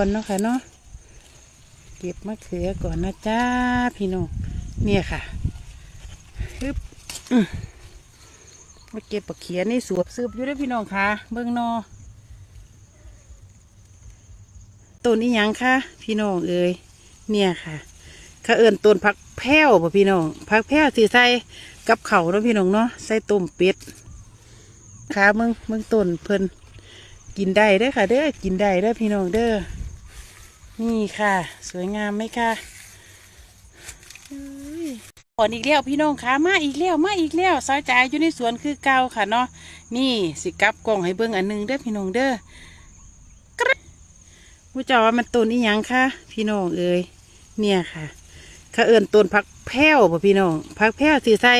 ก่อนเนาะค่ะเนาะเก็บมะเขือก่อนนะจ้าพี่น้องเนี่ยค่ะฮึบมาเก็บปะเขียนี่สวบซืบอยู่ด้วยพี่น้องค่ะ เบิ่งนอต้นนี้ยังค่ะ พี่น้องเอ้ยเนี่ยค่ะเขาเอิญต้นผักแพ้วป่ะพี่น้องผักแพ้วสีใส่กับเข่าเนาะพี่น้องเนาะใส่ต้มเป็ดค่ะเมืองเมืองต้นเพิ่นกินได้เด้อค่ะ เด้อกินได้เด้อพี่น้องเด้อ นี่ค่ะ สวยงามไหมคะก่อนอีกแล้วพี่น้องคะมาอีกแล้วมาอีกแล้วซอยจ่ายอยู่ในสวนคือเก่าค่ะเนาะนี่สิกับกล่องให้เบิ่งอันหนึงเด้อพี่น้องเด้อกระผู้จ้าว่ามันต้นอีหยังคะพี่น้องเอ้ยเนี่ยค่ะเขาเอิญต้นผักแพ้วป่ะพี่น้องผักแพ้วสีใส่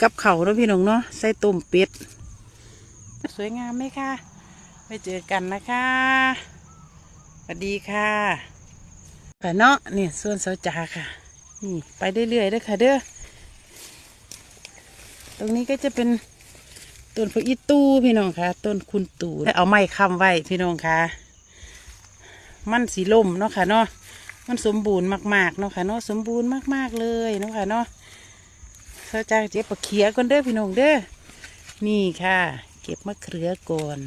กับเข่าเนาะพี่น้องเนาะใส่ต้มเป็ด สวยงามไหมคะไปเจอกันนะคะสวัสดีค่ะ ค่ะเนาะเนี่ยส่วนเสาจาค่ะ นี่ไปเรื่อยๆเด้อค่ะเด้อตรงนี้ก็จะเป็นต้นพวกอีตู้พี่น้องค่ะ ต้นคุณตู่แล้วเอาไม้ค้ำไว้พี่น้องค่ะ มันสีล่มเนาะค่ะเนาะมันสมบูรณ์มากๆเนาะค่ะเนาะสมบูรณ์มากๆเลยเนาะค่ะเนาะเสาจาเจ็บปะเขียก่อนเด้อพี่น้องเด้อนี่ค่ะ เก็บมะเขือก่อน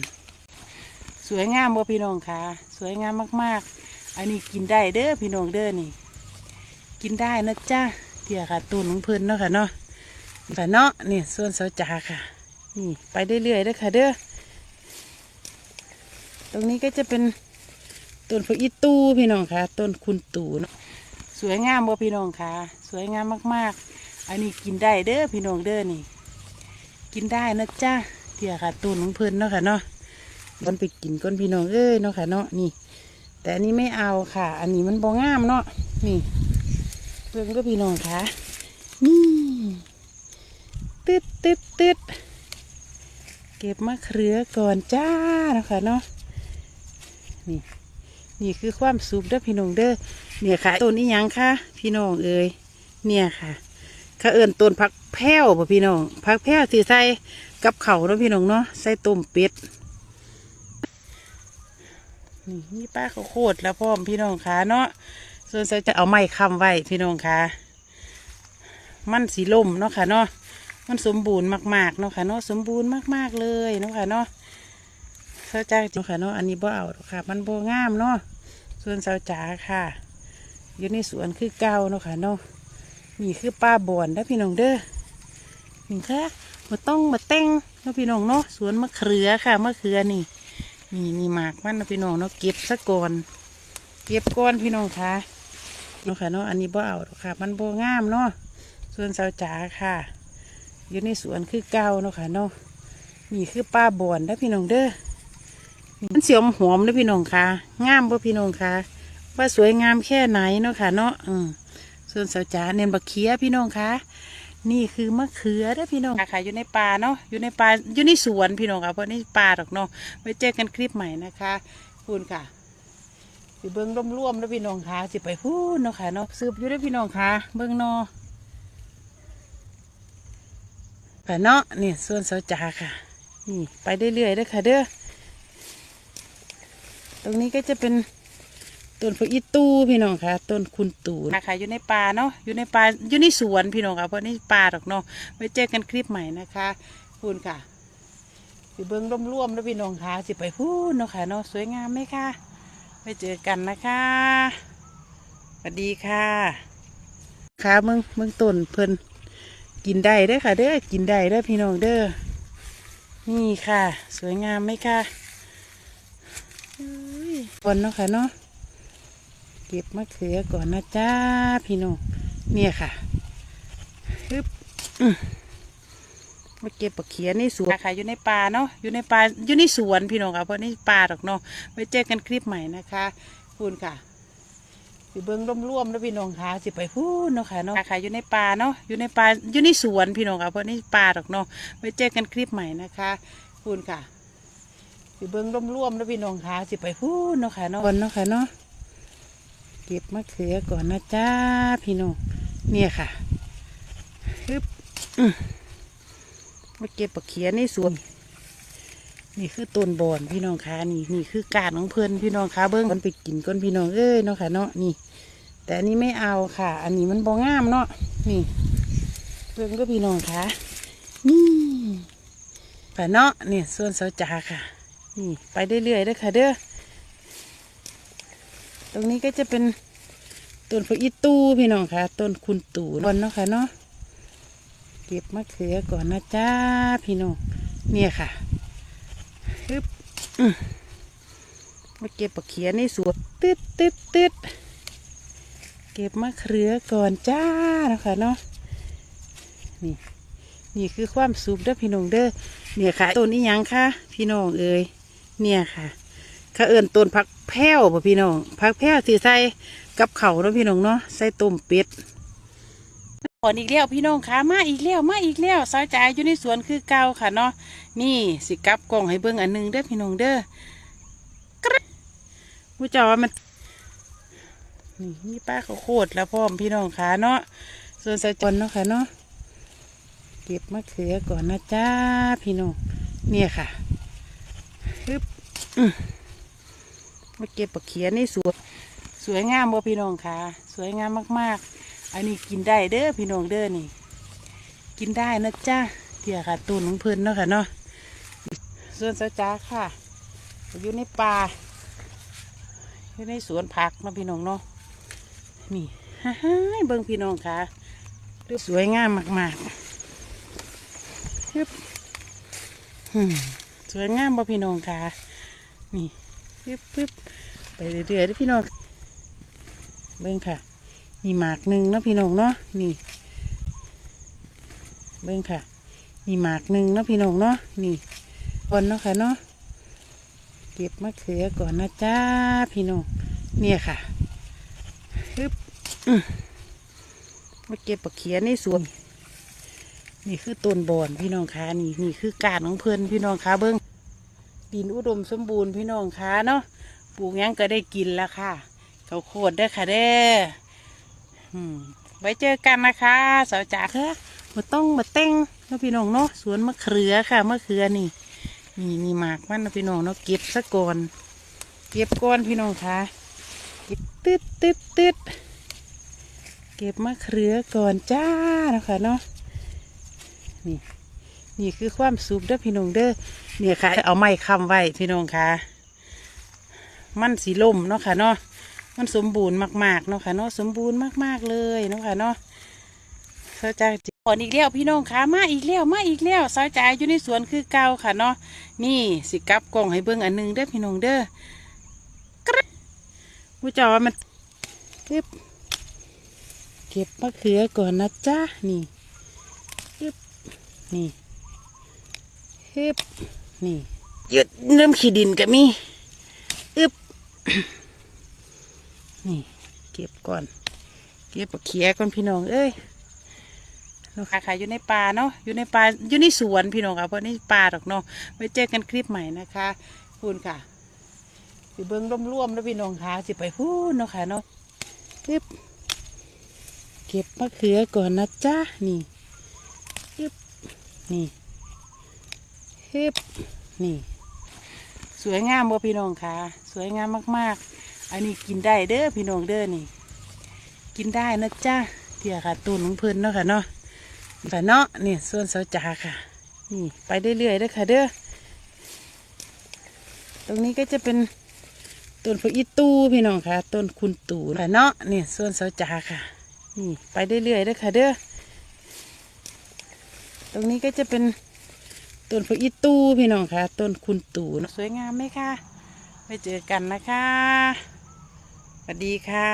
สวยงามบ่พี่น้องค่ะ สวยงามมากๆ อันนี้กินได้เด้อพี่น้องเด้อนี่ กินได้นะจ้าเดี๋ยวค่ะตูนของเพิ่นเนาะค่ะเนาะค่ะเนาะนี่ส่วนเสาจ่าค่ะ นี่ไปเรื่อยๆเด้อค่ะเด้อตรงนี้ก็จะเป็นต้นพวกอีตู้พี่น้องค่ะ ต้นคุณตูเนาะสวยงามบ่พี่น้องค่ะ สวยงามมากๆ อันนี้กินได้เด้อพี่น้องเด้อนี่ กินได้นะจ้าเดี๋ยวค่ะตูนของเพิ่นเนาะค่ะเนาะมันไปกินก้นพี่น้องเอ้ยเนาะค่ะเนาะนี่ แต่อันนี้ไม่เอาค่ะ อันนี้มันบองามเนาะนี่เพื่อนก็พี่น้องค่ะ นี่ตึ๊ดตึ๊ดตึ๊ดเก็บมะเขือก่อนจ้านะคะเนาะนี่นี่คือความสุขเด้อพี่น้องเด้อเนี่ยค่ะต้นนี้ยังค่ะ พี่น้องเอ้ยเนี่ยค่ะเขาเอิญต้นผักแพ้วป่ะพี่น้องผักแพ้วสีใส่กับเข่าเนาะพี่น้องเนาะใส่ต้มเป็ด นี่นี่ป้าเขาโคตรแล้วพ่อมพี่น้องคะเนาะส่วนเราจะเอาไม้ค้ำไว้พี่น้องคะมันสีล่มเนาะค่ะเนาะมันสมบูรณ์มากๆเนาะค่ะเนาะสมบูรณ์มากๆเลยเนาะค่ะเนาะเสาจ้าเนาะค่ะเนาะอันนี้บ่เอาหรอค่ะ มันบ่งามเนาะส่วนเสาจ๋าค่ะ อยู่ในสวนคือเก่าเนาะค่ะเนาะนี่คือป้าบอนนะพี่น้องเด้อนี่ค่ะมาต้องมาแต่งเนาะพี่น้องเนาะสวนมะเขือค่ะมะเขือนี่ นี่นี่หมากมันนะพี่น้องเนาะเก็บซะก่อนเก็บก้อนพี่น้องค่ะเนาะค่ะเนาะอันนี้บ่เอาค่ะ มันบ่งามเนาะส่วนสาวจ๋าค่ะอยู่ในสวนคือเก่าเนาะค่ะเนาะนี่คือป้าบอนนะพี่น้องเด้อมันเสียมหอมนะพี่น้องค่ะงามบ่พี่น้องค่ะ ว่าสวยงามแค่ไหนเนาะค่ะเนาะอืมส่วนสาวจ๋าเน้นบักเขียพี่น้องค่ะ นี่คือมะเขือเด้อพี่น้องค่ะอยู่ในป่าเนาะอยู่ในป่าอยู่ในสวนพี่น้องค่ะเพราะนี่ป่าดอกเนาะไว้เจอกันคลิปใหม่นะคะคุณค่ะสิเบิ้งร่วมๆแล้วพี่น้องค่ะสิไปพูดเนาะค่ะเนาะสืบอยู่เด้วยพี่น้องค่ะ เบิ้งเนอค่ะเนาะนี่ส่วนเสาจ่าค่ะ นี่ไปเรื่อยๆเด้อค่ะเด้อตรงนี้ก็จะเป็น ต้นพวกอีตู้พี่น้องค่ะ ต้นคุณตู่ค่ะอยู่ในป่าเนาะอยู่ในป่าอยู่ในสวนพี่น้องค่ะเพราะนี่ป่าดอกเนาะไว้เจอกันคลิปใหม่นะคะคุณค่ะสิเบิ้งร่วมๆแล้วพี่น้องค่ะสิไปพูดเนาะค่ะเนาะสวยงามไหมคะไว้เจอกันนะคะสวัสดีค่ะค่ะเมืองเมืองต้นเพิ่นกินได้เด้อค่ะ เด้อกินได้เด้อพี่น้องเด้อนี่ค่ะ สวยงามไหมคะบนเนาะค่ะเนาะ เก็บมะเขือก่อนนะจ้าพี่น้องเนี่ยค่ะฮึบมาเก็บปะเขียในสวนค่ะ อยู่ในป่าเนาะอยู่ในป่าอยู่ในสวนพี่น้องค่ะเพราะนี่ป่าดอกเนาะไว้เจอกันคลิปใหม่นะคะคุณค่ะสิเบิ้องร่วมๆแล้วพี่น้องค่ะสิไปพูดเนาะค่ะเนาะค่ะอยู่ในป่าเนาะอยู่ในป่าอยู่ในสวนพี่น้องค่ะเพราะนี่ป่าดอกเนาะไว้เจอกันคลิปใหม่นะคะคุณค่ะสิเบิ้องร่วมๆแล้วพี่น้องค่ะสิไปพูดเนาะค่ะเนาะบนเนาะค่ะเนาะ เก็บมะเขือก่อนนะจ้าพี่น้องเนี่ยค่ะฮึบมาเก็บปะเขียในสวนนี่คือต้นบอนพี่น้องคะนี่นี่คือการของเพื่อนพี่น้องคะเบิ้งมันไปกินก้นพี่น้องเอ้ยเนาะค่ะเนาะนี่ แต่อันนี้ไม่เอาค่ะ อันนี้มันบองามเนาะนี่เบิ้งก็พี่น้องคะนี่ค่ะเนาะนี่ส่วนเสาจ่าค่ะ นี่ ไปเรื่อยๆเด้อค่ะเด้อ ตรงนี้ก็จะเป็นต้นพระอีตูพี่น้องค่ะ ต้นคุณตู่บอนเนาะค่ะเนาะเก็บมะเขือก่อนนะจ้าพี่น้องเนี่ยค่ะฮึบมมาเก็บปลาเขียในสวนตึ๊ดตึ๊ดตึ๊ดเก็บมะเขือก่อนจ้านะคะเนาะนี่นี่คือความสุขเด้อพี่น้องเด้อเนี่ยค่ะต้นนี้ยังค่ะ พี่น้องเอ้ยเนี่ยค่ะ เขาเอิญต้นผักแพ้วป่ะพี่น้องผักแพ้วที่ใส่กับเขาเนาะพี่น้องเนาะใส่ต้มเป็ดก่อนอีกแล้วพี่น้องคะมาอีกแล้วมาอีกแล้วซอยจ่ายอยู่ในสวนคือเก่าค่ะเนาะนี่สิกับกล่องให้เบิ่งอันหนึงเด้อพี่น้องเด้อกระผู้จ้าว่ามันนี่นี่ป้าเขาโคตรแล้วพ่อมพี่น้องคะเนาะส่วนสายจนเนาะค่ะเนาะเก็บมะเขือก่อนนะจ้าพี่น้องเนี่ยค่ะฮึบอื มมาเก็บปลาเขียในสวนสวยงามบ่พี่น้องคะสวยงามมากๆ อันนี้กินได้เด้อพี่น้องเด้อนี่ กินได้นะจ้าเดี๋ยวค่ะตูนของเพิ่นเนาะค่ะเนาะส่วนสาจ้าค่ะอยู่ในป่าอยู่ในสวนผักนะพี่น้องเนาะนี่ฮ่าฮ่าเบิ่งพี่น้องค่ะสวยงามมากๆฮึบอืมสวยงามบ่พี่น้องค่ะนี่ ปึ๊บปึ๊บไปเรื่อยๆเด้อพี่น้องเบิ่งค่ะมีหมากหนึ่งเนาะพี่น้องเนาะนี่ เบิ่งค่ะมีหมากหนึ่งเนาะพี่น้องเนาะนี่ก่อนเนาะค่ะเนาะเก็บมะเขือก่อนนะจ้าพี่น้องเนี่ยค่ะฮึบมมาเก็บปลาเขียในสวนนี่คือต้นบอนพี่น้องคะนี่นี่คือการของเพื่อนพี่น้องคะเบิ้ง ดินอุดมสมบูรณ์พี่น้องคะเนาะปลูกยังก็ได้กินแล้วค่ะเขาโคตรได้ค่ะเด้อไว้เจอกันนะคะสาวจ๋าค่ะมาต้องมาเต้งนะพี่น้องเนาะสวนมะเขือค่ะมะเขือนี่นี่นี่หมากมันนะพี่น้องเนาะเก็บซะก่อนเก็บก่อนพี่น้องค่ะเก็บตึ๊ดตึ๊ดตึ๊ดเก็บมะเขือก่อนจ้านะคะเนาะนี่ นี่คือความสุขเด้อพี่น้องเด้อเนี่ยค่ะ เอาไม้ค้ำไว้พี่น้องค่ะ มันสีล่มเนาะค่ะเนาะมันสมบูรณ์มากๆเนาะค่ะเนาะสมบูรณ์มากๆเลยเนาะค่ะเนาะซอยจ่าก่อนอีกแล้วพี่น้องค่ะมาอีกแล้วมาอีกแล้วซอยจ่าอยู่ในสวนคือเก่าค่ะเนาะนี่สิกับกล่องให้เบิ่งอันหนึงเด้อพี่น้องเด้อกระผู้จ้าว่ามันเก็บเก็บมะเขือก่อนนะจ้านี่เก็บนี่ เก็บนี่หยุดเริ่มขี้ดินก็มีอึบนี่ เก็บก่อน เก็บปลาเขียก่อนพี่น้อง เอ้ยเนาะค่ะขายอยู่ในป่าเนาะอยู่ในป่าอยู่ในสวนพี่น้องค่ะเพราะนี่ป่าดอกเนาะไว้เจอกันคลิปใหม่นะคะคุณค่ะสิเบิ้งร่วมๆแล้วพี่น้องค่ะสิไปพูดเนาะค่ะเนาะเก็บเก็บมะเขือก่อนนะจ้านี่เก็บนี่ เก็บนี่ สวยงามบ่พี่น้องค่ะ สวยงามมากๆ อันนี้กินได้เด้อพี่น้องเด้อนี่ กินได้นะจ้าเดี๋ยวค่ะตูนของเพิ่นเนาะค่ะเนาะแต่เนาะนี่ส่วนเสาจ่าค่ะ นี่ ไปเรื่อยๆเด้อค่ะเด้อตรงนี้ก็จะเป็นต้นพอีตูพี่น้องค่ะ ต้นคุณตู่ค่ะเนาะนี่ส่วนเสาจ่าค่ะ นี่ ไปเรื่อยๆเด้อค่ะเด้อตรงนี้ก็จะเป็น ต้นพระอีตูพี่น้องค่ะต้นคุณตู่เนาะสวยงามไหมคะไปเจอกันนะคะสวัสดีค่ะ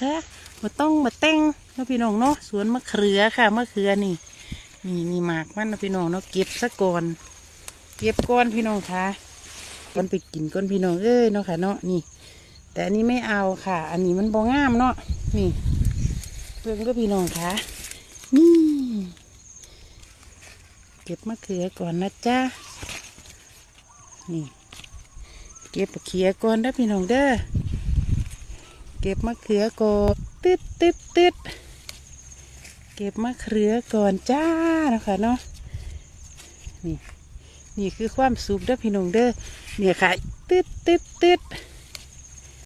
ค่ะมาต้องมาเต้งเนาะพี่น้องเนาะสวนมะเขือค่ะมะเขือนี่นี่นี่หมากมันเนาะพี่น้องเนาะเก็บซะก่อนเก็บก้อนพี่น้องค่ะก้อนไปกินก้อนพี่น้องเอ้ยเนาะค่ะเนาะนี่ แต่อันนี้ไม่เอาค่ะ อันนี้มันบองามเนาะนี่เพื่อนก็พี่น้องค่ะนี่ เก็บมะเขือก่อนนะจ้านี่ เก็บมะเขือก่อนนะพี่น้องเด้อ เก็บมะเขือก่อนตึ๊ดตึ๊ดตึ๊ดเก็บมะเขือก่อนจ้านะคะเนาะ นี่ นี่คือความสุขเด้อพี่น้องเด้อ เนี่ยค่ะตึ๊ดตึ๊ดตึ๊ด